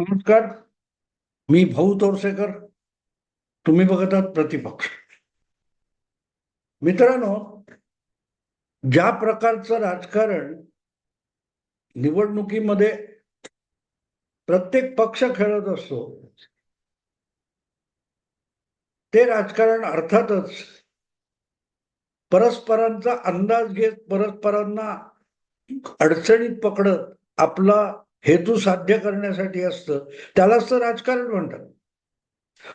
नमस्कार. मी भाऊ तोरसेकर. तुम्ही बघत आहात प्रतिपक्ष. मित्रांनो ज्या प्रकारचं राजकारण निवडणुकीमध्ये प्रत्येक पक्ष खेळत असतो ते राजकारण अर्थातच परस्परांचा अंदाज घेत परस्परांना अडचणीत पकडत आपला हेतू साध्य करण्यासाठी असतं त्यालाच तर राजकारण म्हणतात.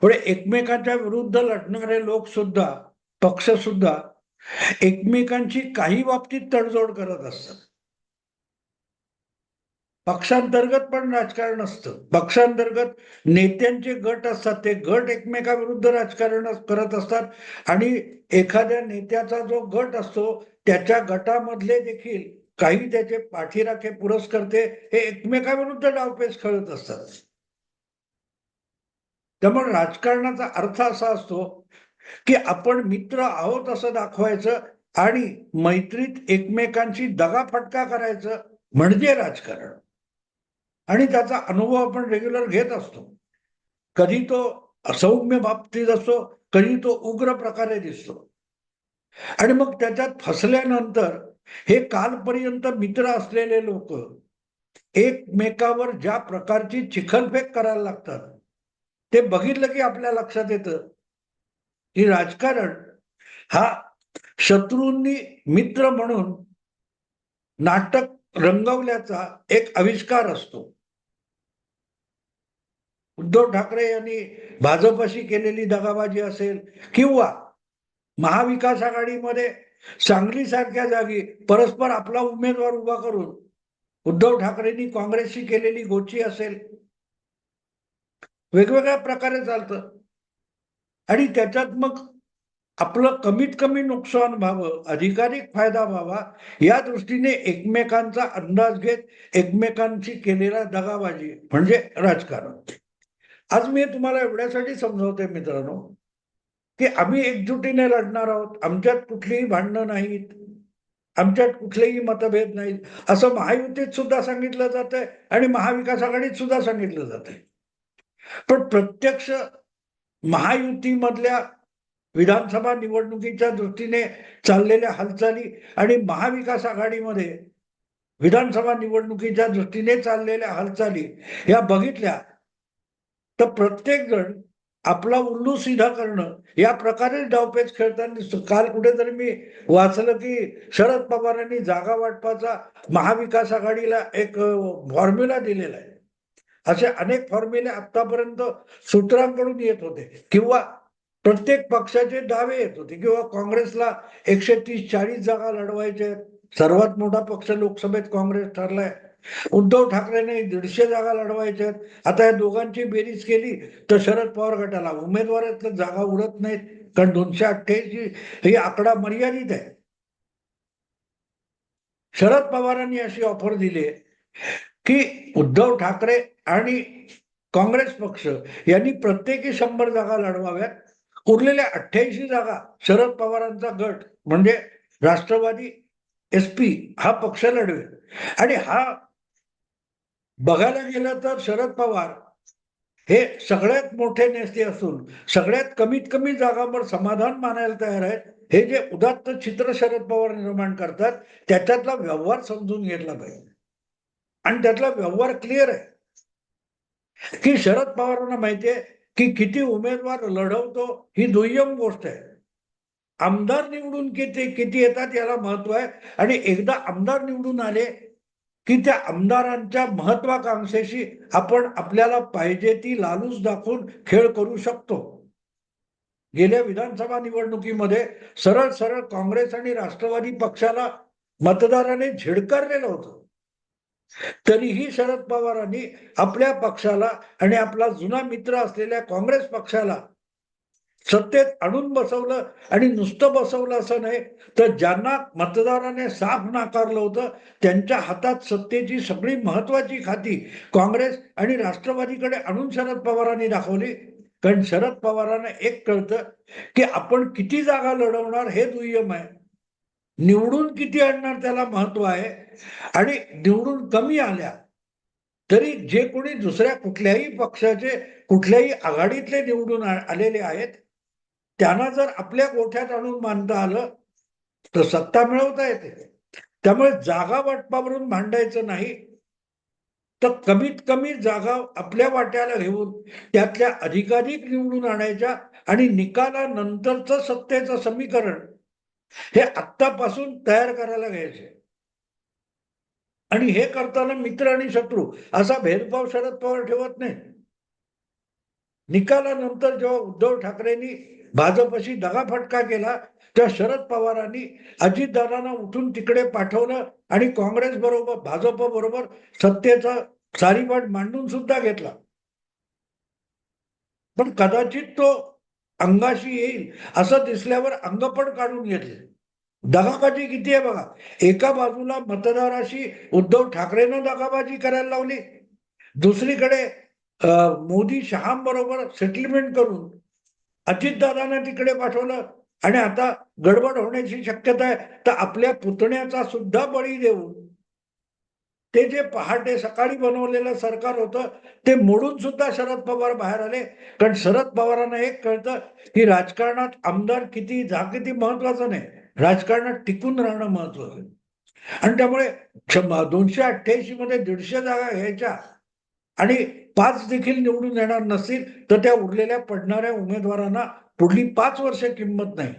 पण एकमेकांच्या विरुद्ध लढणारे लोक सुद्धा पक्ष सुद्धा एकमेकांची काही बाबतीत तडजोड करत असतात. पक्षांतर्गत पण राजकारण असतं. पक्षांतर्गत नेत्यांचे गट असतात ते गट एकमेकाविरुद्ध राजकारण करत असतात. आणि एखाद्या नेत्याचा जो गट असतो त्याच्या गटामधले देखील काही त्याचे पाठीराखे पुरस्कर्ते हे एकमेकाविरुद्ध डावपेच खेळत असतात. त्यामुळे राजकारणाचा अर्थ असा असतो की आपण मित्र आहोत असं दाखवायचं आणि मैत्रीत एकमेकांची दगाफटका करायचं म्हणजे राजकारण. आणि त्याचा अनुभव आपण रेग्युलर घेत असतो. कधी तो असौम्य बाबतीत असतो कधी तो उग्र प्रकारे दिसतो. आणि मग त्याच्यात फसल्यानंतर हे कालपर्यंत मित्र असलेले लोक एकमेकावर ज्या प्रकारची चिखलफेक करायला लागतात ते बघितलं की आपल्या लक्षात येतं. की राजकारण हा शत्रूंनी मित्र म्हणून नाटक रंगवल्याचा एक आविष्कार असतो. उद्धव ठाकरे यांनी भाजपशी केलेली दगाबाजी असेल किंवा महाविकास आघाडीमध्ये सांगली सारख्या जागी परस्पर आपला उमेदवार उभा करून उद्धव ठाकरेंनी काँग्रेसशी केलेली गोची असेल. वेगवेगळ्या प्रकारे चालतं. आणि त्याच्यात मग आपलं कमीत कमी नुकसान व्हावं अधिकाधिक फायदा व्हावा या दृष्टीने एकमेकांचा अंदाज घेत एकमेकांशी केलेला दगाबाजी म्हणजे राजकारण. आज मी तुम्हाला एवढ्यासाठी समजवते मित्रांनो. की आम्ही एकजुटीने लढणार आहोत. आमच्यात कुठलीही भांडणं नाहीत. आमच्यात कुठलेही मतभेद नाहीत. असं महायुतीत सुद्धा सांगितलं जात आहे आणि महाविकास आघाडीत सुद्धा सांगितलं जात आहे पण प्रत्यक्ष महायुतीमधल्या विधानसभा निवडणुकीच्या दृष्टीने चाललेल्या हालचाली आणि महाविकास आघाडीमध्ये विधानसभा निवडणुकीच्या दृष्टीने चाललेल्या हालचाली या बघितल्या तर प्रत्येक जण आपला उल्लू सिधा करणं या प्रकारे डावपेच खेळताना काल कुठेतरी मी वाचलं की शरद पवारांनी जागा वाटपाचा महाविकास आघाडीला एक फॉर्म्युला दिलेला आहे. असे अनेक फॉर्म्युले आतापर्यंत सूत्रांकडून येत होते. किंवा प्रत्येक पक्षाचे दावे येत होते. किंवा काँग्रेसला एकशे तीस चाळीस जागा लढवायचे सर्वात मोठा पक्ष लोकसभेत काँग्रेस ठरलाय. उद्धव ठाकरेने दीडशे जागा लढवायच्या आता या दोघांची बेरीज केली तर शरद पवार गटाला उमेदवारातल्या जागा उडत नाहीत. कारण दोनशे अठ्ठ्याऐंशी ही आकडा मर्यादित आहे. शरद पवारांनी अशी ऑफर दिली की उद्धव ठाकरे आणि काँग्रेस पक्ष यांनी प्रत्येकी शंभर जागा लढवाव्यात. उरलेल्या अठ्ठ्याऐंशी जागा शरद पवारांचा गट म्हणजे राष्ट्रवादी एस पी हा पक्ष लढवेल. आणि हा बघायला गेलं तर शरद पवार हे सगळ्यात मोठे नेते असून सगळ्यात कमीत कमी जागांवर समाधान मानायला तयार आहेत. हे जे उदात्त चित्र शरद पवार निर्माण करतात त्याच्यातला व्यवहार समजून घेतला पाहिजे. आणि त्यातला व्यवहार क्लिअर आहे. की शरद पवारांना माहितीये की किती उमेदवार लढवतो ही दुय्यम गोष्ट आहे. आमदार निवडून किती किती येतात याला महत्त्व आहे. आणि एकदा आमदार निवडून आले की त्या आमदारांच्या महत्वाकांक्षेशी आपण आपल्याला पाहिजे ती लालूच दाखवून खेळ करू शकतो. गेल्या विधानसभा निवडणुकीमध्ये सरळ सरळ काँग्रेस आणि राष्ट्रवादी पक्षाला मतदाराने झिडकारलेलं होतं. तरीही शरद पवारांनी आपल्या पक्षाला आणि आपला जुना मित्र असलेल्या काँग्रेस पक्षाला सत्तेत आणून बसवलं आणि नुसतं बसवलं असं नाही तर ज्यांना मतदाराने साफ नाकारलं होतं त्यांच्या हातात सत्तेची सगळी महत्वाची खाती काँग्रेस आणि राष्ट्रवादीकडे आणून शरद पवारांनी दाखवली. कारण शरद पवारांना एक कळतं की आपण किती जागा लढवणार हे दुय्यम आहे. निवडून किती आणणार त्याला महत्त्व आहे. आणि निवडून कमी आल्या तरी जे कोणी दुसऱ्या कुठल्याही पक्षाचे कुठल्याही आघाडीतले निवडून आलेले आहेत त्यांना जर आपल्या गोठ्यात आणून मानता आलं तर सत्ता मिळवता येते. त्यामुळे जागा वाटपावरून भांडायचं नाही तर कमीत कमी जागा आपल्या वाट्याला घेऊन त्यातल्या अधिकाधिक निवडून आणायच्या आणि निकालानंतरचं सत्तेचं समीकरण हे आत्तापासून तयार करायला घ्यायचे. आणि हे करताना मित्र आणि शत्रू असा भेदभाव शरद पवार ठेवत नाही निकालानंतर जेव्हा उद्धव ठाकरेंनी भाजपशी दगाफटका केला तर शरद पवारांनी अजितदादांना उठून तिकडे पाठवलं आणि काँग्रेस बरोबर भाजप बरोबर सत्तेचा सारीपाठ मांडून सुद्धा घेतला. पण कदाचित तो अंगाशी येईल असं दिसल्यावर अंग पण काढून घेतले. दगाबाजी किती आहे बघा. एका बाजूला मतदाराशी उद्धव ठाकरेनं दगाबाजी करायला लावली. दुसरीकडे मोदी शहांबरोबर सेटलमेंट करून अजितदादांना तिकडे पाठवलं. आणि आता गडबड होण्याची शक्यता आहे. तर आपल्या पुतण्याचा सुद्धा बळी देऊन ते जे पहाटे सकाळी बनवलेलं सरकार होतं ते मोडून सुद्धा शरद पवार बाहेर आले. कारण शरद पवारांना एक कळतं की राजकारणात आमदार किती जा किती महत्वाचं नाही. राजकारणात टिकून राहणं महत्वाचं आहे. आणि त्यामुळे दोनशे अठ्ठ्याऐंशी मध्ये दीडशे जागा घ्यायच्या. आणि पाच देखील निवडून येणार नसतील तर त्या उरलेल्या पडणाऱ्या उमेदवारांना पुढली पाच वर्ष किंमत नाही.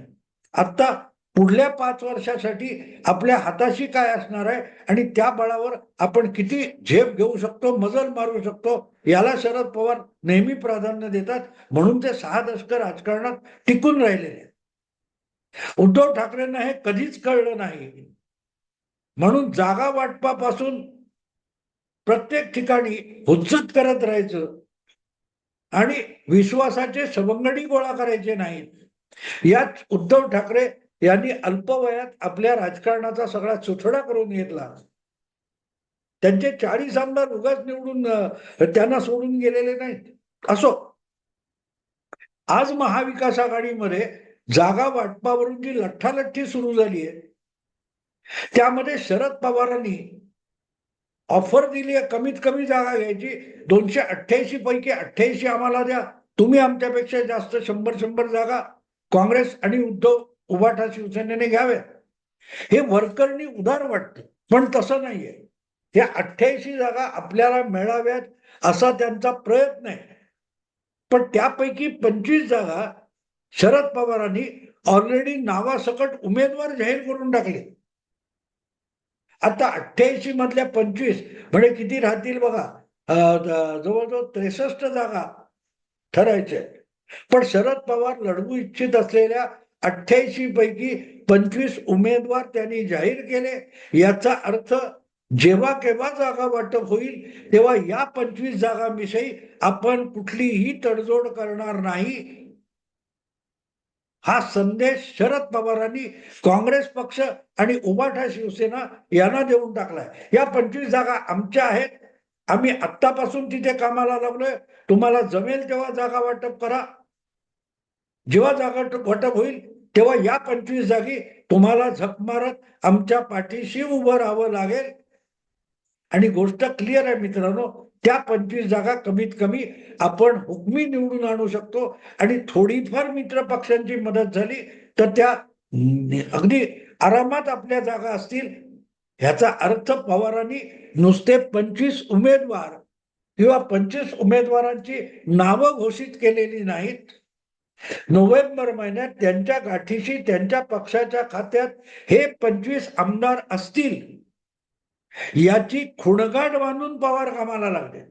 आता पुढल्या पाच वर्षासाठी आपल्या हाताशी काय असणार आहे आणि त्या बळावर आपण किती झेप घेऊ शकतो मजल मारू शकतो याला शरद पवार नेहमी प्राधान्य देतात. म्हणून ते सहा दशक राजकारणात टिकून राहिलेले आहेत. उद्धव ठाकरेंना हे कधीच कळलं नाही. म्हणून जागा वाटपापासून प्रत्येक ठिकाणी हुज्जत करत राहायचं. आणि विश्वासाचे सवंगडी गोळा करायचे नाहीत. यात उद्धव ठाकरे यांनी अल्पवयात आपल्या राजकारणाचा सगळा सुथडा करून घेतला. त्यांचे चाळीस आमदार उगाच निवडून त्यांना सोडून गेलेले नाहीत. असो. आज महाविकास आघाडीमध्ये जागा वाटपावरून जी लठ्ठालठ्ठी सुरू झाली आहे त्यामध्ये शरद पवारांनी ऑफर दिली आहे कमीत कमी जागा घ्यायची. दोनशे अठ्ठ्याऐंशी पैकी अठ्ठ्याऐंशी आम्हाला द्या. तुम्ही आमच्यापेक्षा जास्त शंभर शंभर जागा काँग्रेस आणि उद्धव उभाठा शिवसेनेने घ्याव्या. हे वर्करनी उदार वाटतं पण तसं नाहीये. या अठ्ठ्याऐंशी जागा आपल्याला मिळाव्यात असा त्यांचा प्रयत्न आहे. पण त्यापैकी पंचवीस जागा शरद पवारांनी ऑलरेडी नावासकट उमेदवार जाहीर करून टाकले. आता अठ्ठ्याऐंशी मधल्या पंचवीस म्हणजे किती राहतील बघा? जवळजवळ त्रेसष्ट जागा ठरायचे. पण शरद पवार लढवू इच्छित असलेल्या अठ्ठ्याऐंशी पैकी पंचवीस उमेदवार त्यांनी जाहीर केले. याचा अर्थ जेव्हा केव्हा जागा वाटप होईल तेव्हा या पंचवीस जागांविषयी आपण कुठलीही तडजोड करणार नाही. हा संदेश शरद पवारांनी काँग्रेस पक्ष आणि उबाठा शिवसेना यांना देऊन टाकलाय. या पंचवीस जागा आमच्या आहेत. आम्ही आत्तापासून तिथे कामाला लागलोय. तुम्हाला जमेल तेव्हा जागा वाटप करा. जेव्हा जागा वाटप होईल तेव्हा या पंचवीस जागी तुम्हाला झक मारत आमच्या पाठीशी उभं राहावं लागेल. आणि गोष्ट क्लिअर आहे मित्रांनो. त्या पंचवीस जागा कमीत कमी आपण हुकमी निवडून आणू शकतो. आणि थोडीफार मित्र पक्षांची मदत झाली तर त्या अगदी आरामात आपल्या जागा असतील. ह्याचा अर्थ पवारांनी नुसते पंचवीस उमेदवार किंवा पंचवीस उमेदवारांची नावं घोषित केलेली नाहीत. नोव्हेंबर महिन्यात त्यांच्या गाठीशी त्यांच्या पक्षाच्या खात्यात हे पंचवीस आमदार असतील. याची खुणगाट बांधून पवार कामाला लागले.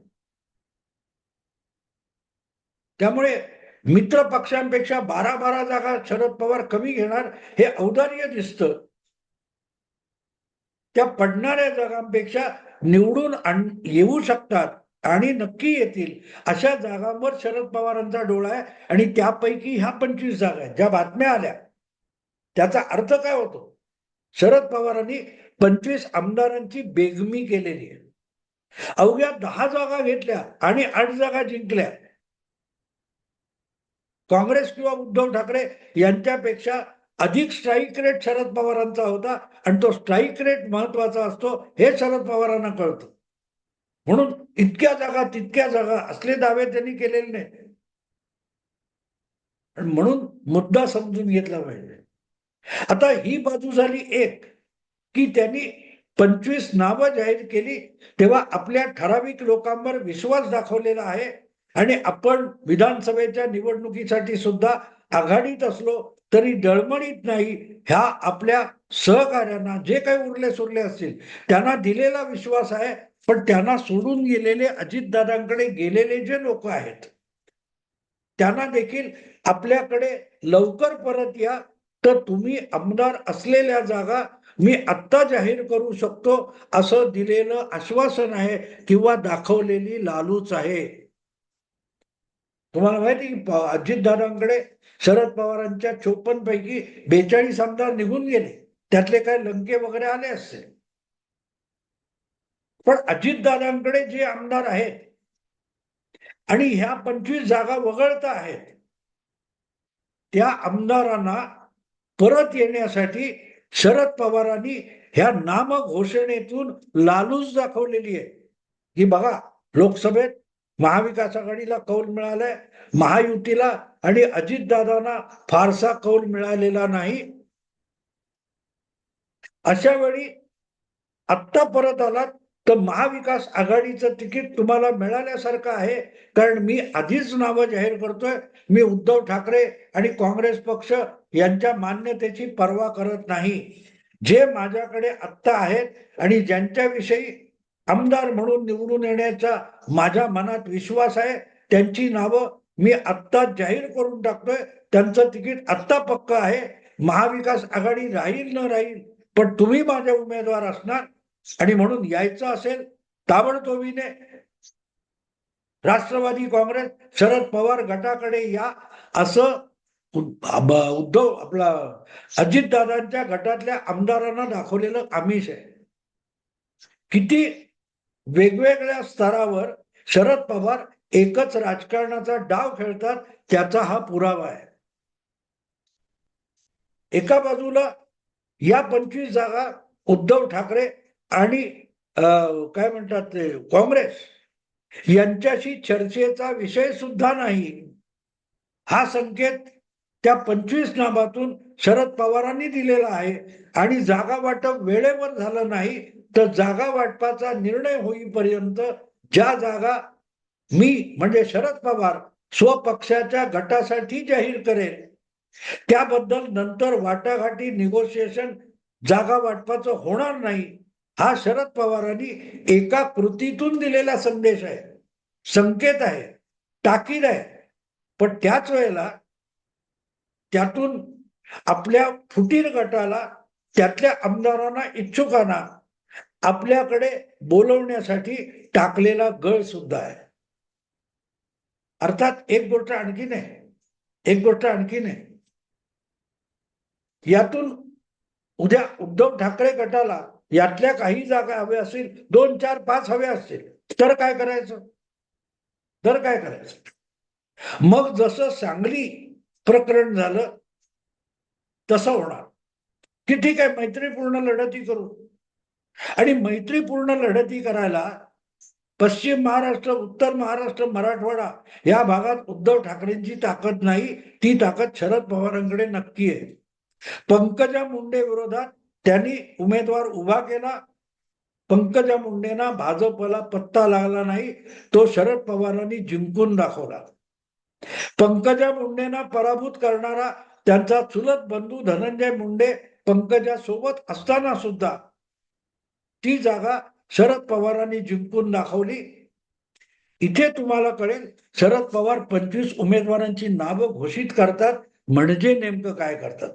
त्यामुळे मित्र पक्षांपेक्षा बारा बारा जागा शरद पवार कमी घेणार हे औदार्य दिसतं. त्या पडणाऱ्या जागांपेक्षा निवडून येऊ शकतात आणि नक्की येतील अशा जागांवर शरद पवारांचा डोळा आहे आणि त्यापैकी ह्या पंचवीस जागा आहेत. ज्या बातम्या आल्या त्याचा अर्थ काय होतो? शरद पवारांनी पंचवीस आमदारांची बेगमी केलेली आहे. अवघ्या दहा जागा घेतल्या आणि आठ जागा जिंकल्या. काँग्रेस किंवा उद्धव ठाकरे यांच्यापेक्षा अधिक स्ट्राईक रेट शरद पवारांचा होता आणि तो स्ट्राईक रेट महत्त्वाचा असतो हे शरद पवारांना कळतं. म्हणून इतक्या जागा तितक्या जागा असले दावे त्यांनी केलेले नाही म्हणून मुद्दा समजून घेतला पाहिजे. आता ही बाजू झाली एक. की त्यांनी पंचवीस नावं जाहीर केली तेव्हा आपल्या ठराविक लोकांवर विश्वास दाखवलेला आहे. आणि आपण विधानसभेच्या निवडणुकीसाठी सुद्धा आघाडीत असलो तरी डळमळीत नाही ह्या आपल्या सहकार्यांना जे काही उरले सुरले असतील त्यांना दिलेला विश्वास आहे पण त्यांना सोडून गेलेले अजितदादांकडे गेलेले जे लोक आहेत त्यांना देखील आपल्याकडे लवकर परत या. तर तुम्ही आमदार असलेल्या जागा मी आत्ता जाहीर करू शकतो असं दिलेलं आश्वासन आहे किंवा दाखवलेली लालूच आहे. तुम्हाला माहिती की अजितदादांकडे शरद पवारांच्या चोपन्न पैकी बेचाळीस आमदार निघून गेले. त्यातले काय लंके वगैरे आले असते. पण अजितदादांकडे जे आमदार आहेत आणि ह्या पंचवीस जागा वगळता आहेत त्या आमदारांना परत येण्यासाठी शरद पवारांनी ह्या नामघोषणेतून लालूच दाखवलेली आहे. की बघा लोकसभेत महाविकास आघाडीला कौल मिळालाय महायुतीला आणि अजितदादांना फारसा कौल मिळालेला नाही. अशा वेळी आत्ता परत आलात तर महाविकास आघाडीचं तिकीट तुम्हाला मिळाल्यासारखं आहे कारण मी आधीच नावं जाहीर करतोय. मी उद्धव ठाकरे आणि काँग्रेस पक्ष यांच्या मान्यतेची पर्वा करत नाही. जे माझ्याकडे आत्ता आहेत आणि ज्यांच्याविषयी आमदार म्हणून निवडून येण्याचा माझ्या मनात विश्वास आहे त्यांची नावं मी आत्ता जाहीर करून टाकतोय. त्यांचं तिकीट आत्ता पक्क आहे. महाविकास आघाडी राहील न राहील पण तुम्ही माझे उमेदवार असणार. आणि म्हणून यायचं असेल ताबडतोबीने राष्ट्रवादी काँग्रेस शरद पवार गटाकडे या असं उद्धव आपला अजितदादांच्या गटातल्या आमदारांना दाखवलेलं आमिष आहे. किती वेगवेगळ्या स्तरावर शरद पवार एकच राजकारणाचा डाव खेळतात त्याचा हा पुरावा आहे. एका बाजूला या पंचवीस जागा उद्धव ठाकरे आणि अं, काय म्हणतात ते काँग्रेस यांच्याशी चर्चेचा विषय सुद्धा नाही. हा संकेत त्या पंचवीस नामातून शरद पवारांनी दिलेला आहे. आणि जागा वाटप वेळेवर झालं नाही तर जागा वाटपाचा निर्णय होईपर्यंत ज्या जागा मी म्हणजे शरद पवार स्वपक्षाच्या गटासाठी जाहीर करेल त्याबद्दल नंतर वाटाघाटी निगोशिएशन जागा वाटपाचं होणार नाही. हा शरद पवारांनी एका कृतीतून दिलेला संदेश आहे. संकेत आहे. ताकीद आहे. पण त्याच वेळेला त्यातून आपल्या फुटीर गटाला त्यातल्या आमदारांना इच्छुकांना आपल्याकडे बोलवण्यासाठी टाकलेला गळ सुद्धा आहे. अर्थात एक गोष्ट आणखीन आहे एक गोष्ट आणखीन आहे यातून उद्या उद्धव ठाकरे गटाला यातल्या काही जागा हव्या असतील दोन चार पाच हव्या असतील तर काय करायचं? तर काय करायचं? मग जसं सांगली प्रकरण झालं तसं होणार. की ठीक आहे मैत्रीपूर्ण लढती करू. आणि मैत्रीपूर्ण लढती करायला पश्चिम महाराष्ट्र उत्तर महाराष्ट्र मराठवाडा या भागात उद्धव ठाकरेंची ताकद नाही ती ताकद शरद पवारांकडे नक्की आहे. पंकजा मुंडे विरोधात त्यांनी उमेदवार उभा केला. पंकजा मुंडेना भाजपला पत्ता लागला नाही तो शरद पवारांनी जिंकून दाखवला. पंकजा मुंडेना पराभूत करणारा त्यांचा चुलत बंधू धनंजय मुंडे पंकजा सोबत असताना सुद्धा ती जागा शरद पवारांनी जिंकून दाखवली. इथे तुम्हाला कळेल शरद पवार पंचवीस उमेदवारांची नावं घोषित करतात म्हणजे नेमकं काय करतात?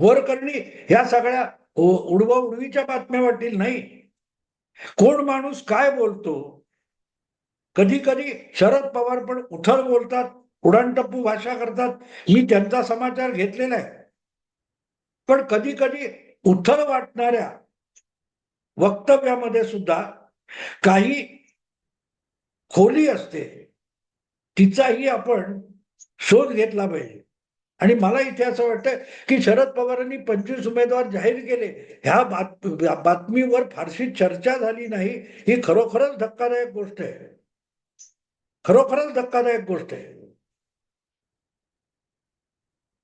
करणी ह्या सगळ्या उडवा उडवीच्या बातम्या वाटतील नाही. कोण माणूस काय बोलतो? कधी कधी शरद पवार पण उथळ बोलतात उडाणटप्पू भाषा करतात. मी त्यांचा समाचार घेतलेला आहे. पण कधी कधी उथळ वाटणाऱ्या वक्तव्यामध्ये सुद्धा काही खोली असते. तिचाही आपण शोध घेतला पाहिजे. आणि मला इथे असं वाटतं की शरद पवारांनी पंचवीस उमेदवार जाहीर केले. ह्या बात बातमीवर फारशी चर्चा झाली नाही. ही खरोखरच धक्कादायक गोष्ट आहे. खरोखरच धक्कादायक गोष्ट आहे.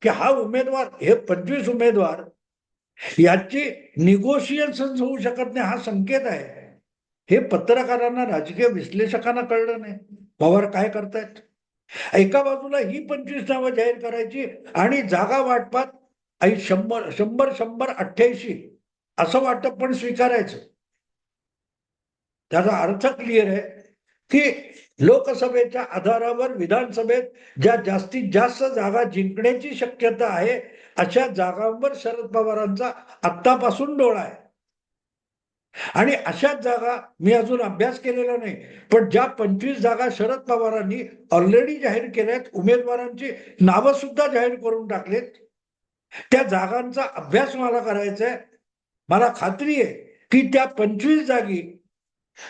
की हा उमेदवार हे पंचवीस उमेदवार याची निगोशिएशन होऊ शकत नाही हा संकेत आहे. हे पत्रकारांना राजकीय विश्लेषकांना कळलं नाही. पवार काय करतायत? एका बाजूला ही पंचवीस नावं जाहीर करायची आणि जागा वाटपात आई शंभर शंभर शंभर अठ्ठ्याऐंशी असं वाटप पण स्वीकारायचं. त्याचा अर्थ क्लिअर आहे की लोकसभेच्या आधारावर विधानसभेत ज्या जास्तीत जास्त जागा जिंकण्याची शक्यता आहे अशा जागांवर शरद पवारांचा आत्तापासून डोळा आहे. आणि अशाच जागा मी अजून अभ्यास केलेला नाही पण ज्या पंचवीस जागा शरद पवारांनी ऑलरेडी जाहीर केल्यात उमेदवारांची नावं सुद्धा जाहीर करून टाकलेत त्या जागांचा अभ्यास मला करायचा आहे मला खात्री आहे की त्या पंचवीस जागी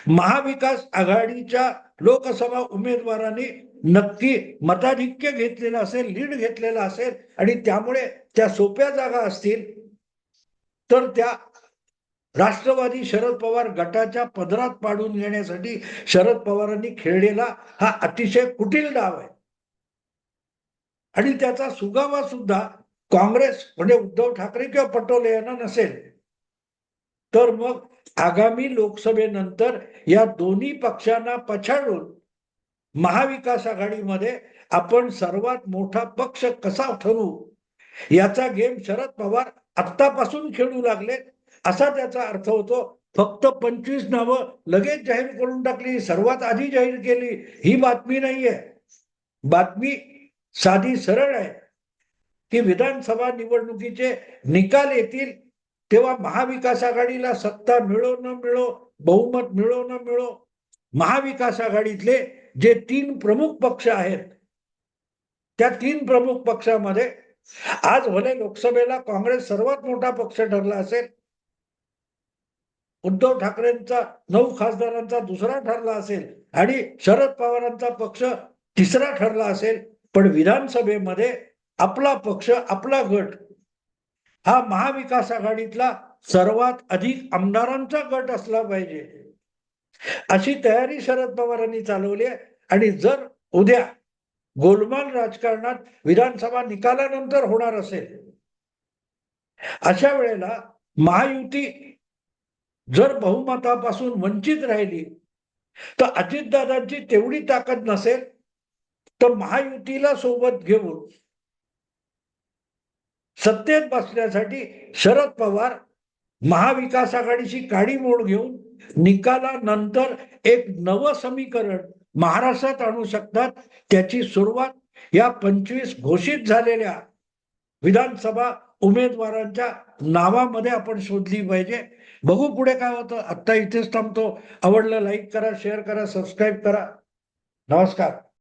महाविकास आघाडीच्या लोकसभा उमेदवारांनी नक्की मताधिक्य घेतलेलं असेल लीड घेतलेला असेल आणि त्यामुळे त्या सोप्या जागा असतील तर त्या राष्ट्रवादी शरद पवार गटाच्या पदरात पाडून घेण्यासाठी शरद पवारांनी खेळलेला हा अतिशय कुटील डाव आहे. आणि त्याचा सुगावा सुद्धा काँग्रेस म्हणजे उद्धव ठाकरे किंवा पटोले यांना नसेल. तर मग आगामी लोकसभेनंतर या दोन्ही पक्षांना पछाडून महाविकास आघाडीमध्ये आपण सर्वात मोठा पक्ष कसा ठरू याचा गेम शरद पवार आत्तापासून खेळू लागले. असा त्याचा अर्थ होतो फक्त पंचवीस नावं लगेच जाहीर करून टाकली सर्वात आधी जाहीर केली ही बातमी नाहीये. बातमी साधी सरळ आहे की विधानसभा निवडणुकीचे निकाल येतील तेव्हा महाविकास आघाडीला सत्ता मिळो न मिळो बहुमत मिळो न मिळो महाविकास आघाडीतले जे तीन प्रमुख पक्ष आहेत त्या तीन प्रमुख पक्षामध्ये आज भले लोकसभेला काँग्रेस सर्वात मोठा पक्ष ठरला असेल उद्धव ठाकरेंचा नऊ खासदारांचा दुसरा ठरला असेल आणि शरद पवारांचा पक्ष तिसरा ठरला असेल पण विधानसभेमध्ये आपला पक्ष आपला गट हा महाविकास आघाडीतला सर्वात अधिक आमदारांचा गट असला पाहिजे. अशी तयारी शरद पवारांनी चालवली आहे आणि जर उद्या गोलमाल राजकारणात विधानसभा निकालानंतर होणार असेल अशा वेळेला महायुती जर बहुमतापासून वंचित राहिली तर अजितदादांची तेवढी ताकद नसेल तर महायुतीला सोबत घेऊन सत्तेत बसण्यासाठी शरद पवार महाविकास आघाडीची काडीमोड घेऊन निकालानंतर एक नवं समीकरण महाराष्ट्रात आणू शकतात त्याची सुरुवात या पंचवीस घोषित झालेल्या विधानसभा उमेदवारांच्या नावामध्ये आपण शोधली पाहिजे. बघू पुढे काय होतं. आत्ता इथेच थांबतो. आवडलं लाईक करा शेअर करा सबस्क्राईब करा. नमस्कार.